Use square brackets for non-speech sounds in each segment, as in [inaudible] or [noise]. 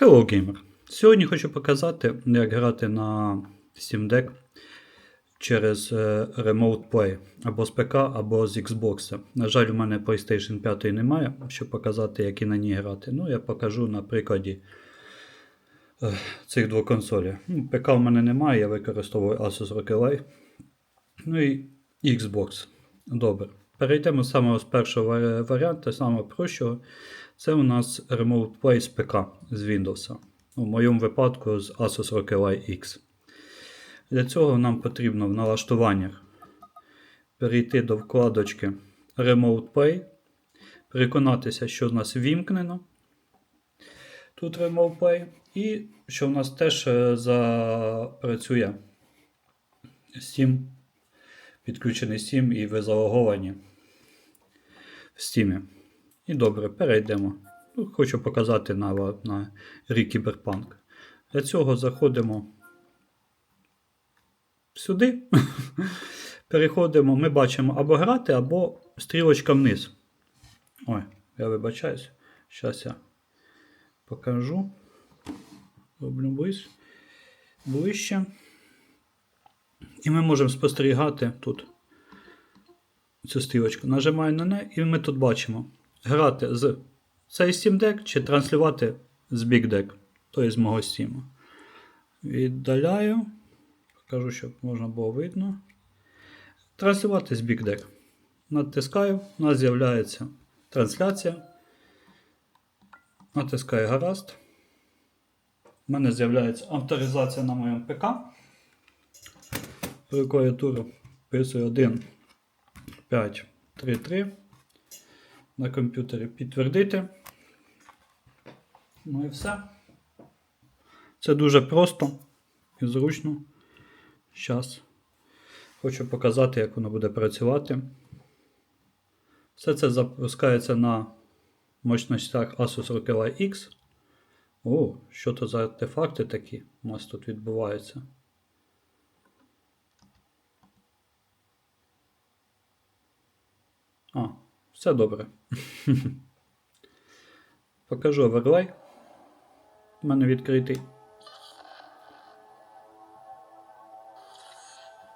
Hello Gamer! Сьогодні хочу показати, як грати на Steam Deck через е, Remote Play або з ПК, або з Xbox. На жаль, у мене PlayStation 5 немає, щоб показати, як і на ній грати. Ну, я покажу на прикладі е, цих двох консолей. Ну, ПК у мене немає, я використовую Asus ROG Ally. Ну і Xbox. Добре. Перейдемо з самого з першого варіанту, самого прощого. Це у нас Remote Play з ПК з Windows. У моєму випадку з Asus Ally X. Для цього нам потрібно в налаштуваннях перейти до вкладочки Remote Play, переконатися, що в нас вімкнено. Тут Remote Play, і що в нас теж е, запрацює Steam, підключений Steam і ви залоговані в Steam. І добре, перейдемо. Ну, Хочу показати на, на рік Кіберпанк. Для цього заходимо сюди. [laughs] Переходимо, ми бачимо або грати, або стрілочка вниз. Ой, я вибачаюсь. Зараз я покажу. Роблю ближ, ближче. І ми можемо спостерігати тут цю стрілочку. Нажимаю на неї, і ми тут бачимо грати з цей Steam Deck чи транслювати з Big Deck, тобто з мого Steam. Віддаляю. Покажу, щоб можна було видно. Транслювати з Big Deck. Натискаю, у нас з'являється трансляція. Натискаю гаразд. У мене з'являється авторизація на моєму ПК. По клавіатуру вписую 1, 5, 3, 3. На комп'ютері підтвердити. Ну і все. Це дуже просто і зручно. Зараз хочу показати, як воно буде працювати. Все це запускається на мощностях Asus ROG X. О, що то за артефакти такі у нас тут відбуваються. А, все добре. [laughs] Покажу оверлей. У мене відкритий.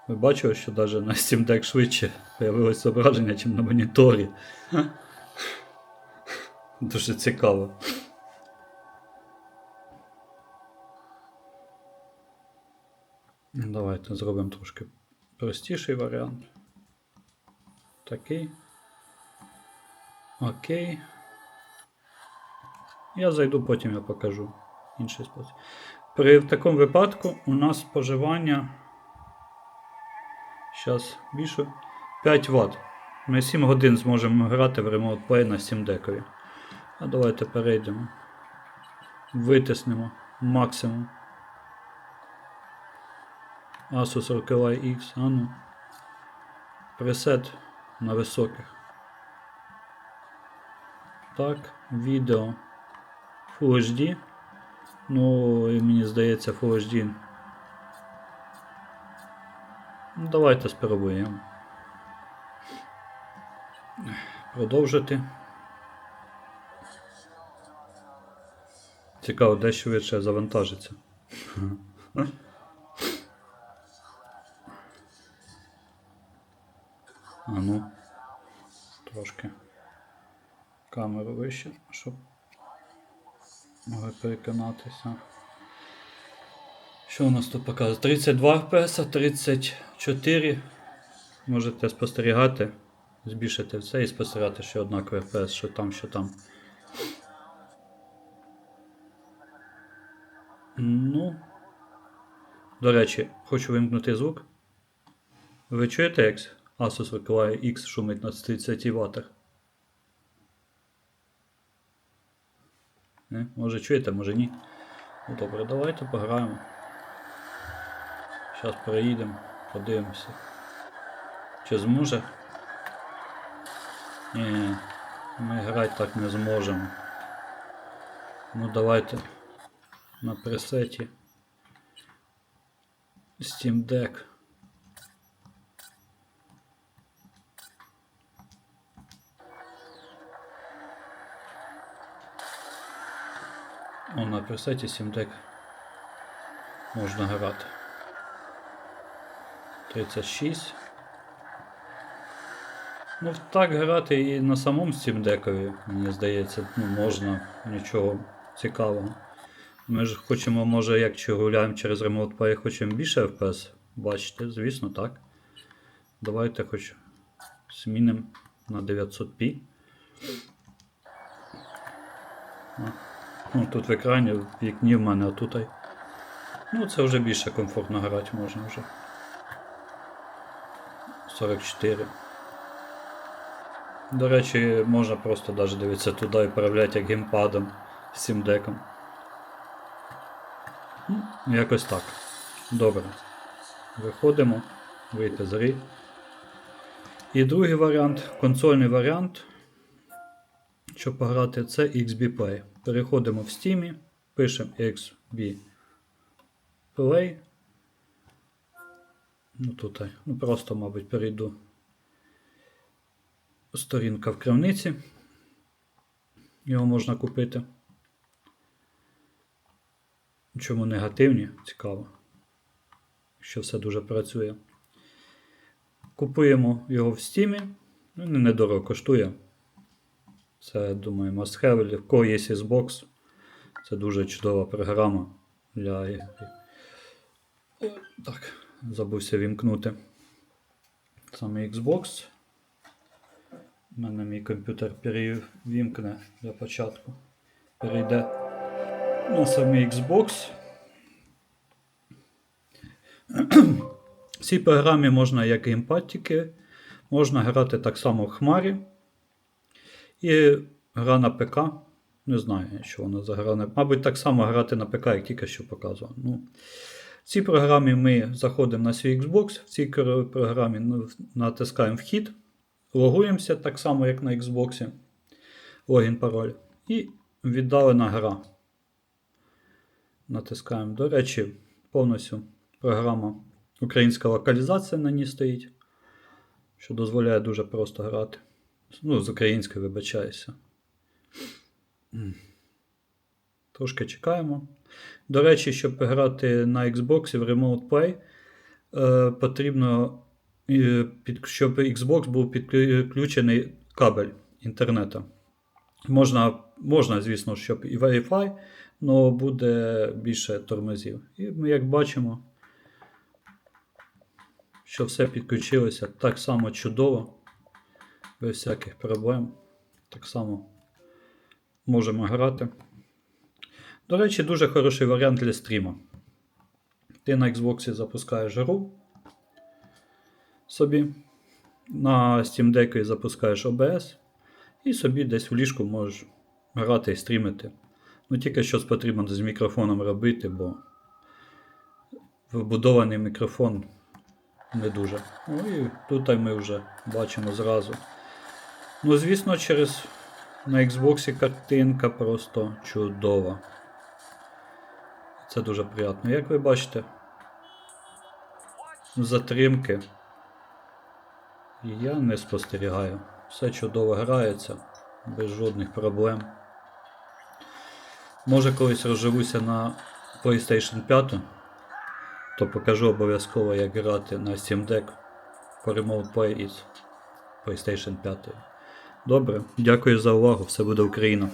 Ви бачили, що навіть на Steam Deck швидше появилось зображення, ніж на моніторі. [laughs] Дуже цікаво. Давайте зробимо трошки простіший варіант. Такий. Окей. Я зайду, потім я покажу інший спосіб. При такому випадку у нас споживання. Зараз більше 5 Вт. Ми 7 годин зможемо грати в Remote Play на Steam Deck. А давайте перейдемо. Витиснемо максимум. Asus ROG X. Ану. Пресет на високих. Так, відео Full HD. Ну, і мені здається, Full HD. Ну, Давайте спробуємо. Продовжити. Цікаво, де швидше завантажиться. [laughs] А ну, камеру вище, щоб могли переконатися. Що у нас тут показує? 32 FPS, 34. Можете спостерігати, збільшити все і спостерігати, що однаковий FPS, що там, що там. Ну. До речі, хочу вимкнути звук. Ви чуєте, як Asus Ally X шумить на 30 Вт? Не? Може чуєте, може ні. Ну добре, давайте пограємо. Зараз переїдемо, подивимося. Чи зможе? Ні, ми грати так не зможемо. Ну давайте на пресеті Steam Deck. Ну, на пресеті Steam Deck можна грати. 36. Ну, так грати і на самому Deck, мені здається, ну, можна нічого цікавого. Ми ж хочемо, може, як чи гуляємо через Remote Play, хочемо більше FPS бачити, звісно, так. Давайте хоч змінимо на 900p. А, Ну, тут в екрані, в вікні в мене, а тут. Ну, це вже більше комфортно грати можна вже. 44. До речі, можна просто навіть дивитися туди і переправляти як геймпадом з цим деком. Ну, якось так. Добре. Виходимо. Вийти з гри. І другий варіант, консольний варіант, щоб пограти, це XB Play. Переходимо в Steam, пишемо XB Play. Ну тут, ну просто, мабуть, перейду. Сторінка в крамниці. Його можна купити. Чому негативні? Цікаво. Що все дуже працює. Купуємо його в Steam. Ну, не недорого коштує. Це, думаю, must have. В є Xbox. Це дуже чудова програма для. Так, забувся вімкнути. Саме Xbox. У мене мій комп'ютер перевімкне для початку. Перейде на самий Xbox. В цій програмі можна як геймпад тільки, можна грати так само в Хмарі. І гра на ПК. Не знаю, що вона за гра. Мабуть, так само грати на ПК, як тільки що показував. Ну, в цій програмі ми заходимо на свій Xbox, в цій програмі ну, натискаємо вхід, логуємося так само, як на Xbox. Логін, пароль. І віддалена гра. Натискаємо. До речі, повністю програма українська локалізація на ній стоїть, що дозволяє дуже просто грати. Ну, з українською вибачаюся. Трошки чекаємо. До речі, щоб грати на Xbox в Remote Play, е, потрібно, е, щоб Xbox був підключений кабель інтернету. Можна, можна, звісно, щоб і Wi-Fi, але буде більше тормозів. І ми, як бачимо, що все підключилося так само чудово, без всяких проблем. Так само можемо грати. До речі, дуже хороший варіант для стріма. Ти на Xbox запускаєш гру собі, на Steam Deck запускаєш OBS, і собі десь в ліжку можеш грати і стрімити. Ну, тільки щось потрібно з мікрофоном робити, бо вбудований мікрофон не дуже. Ну і тут ми вже бачимо зразу. Ну, звісно, через на Xbox картинка просто чудова. Це дуже приємно. Як ви бачите, затримки я не спостерігаю. Все чудово грається, без жодних проблем. Може колись розживуся на PlayStation 5, то покажу обов'язково, як грати на Steam Deck по Remote Play із PlayStation 5. Добре, дякую за увагу. Все буде Україна.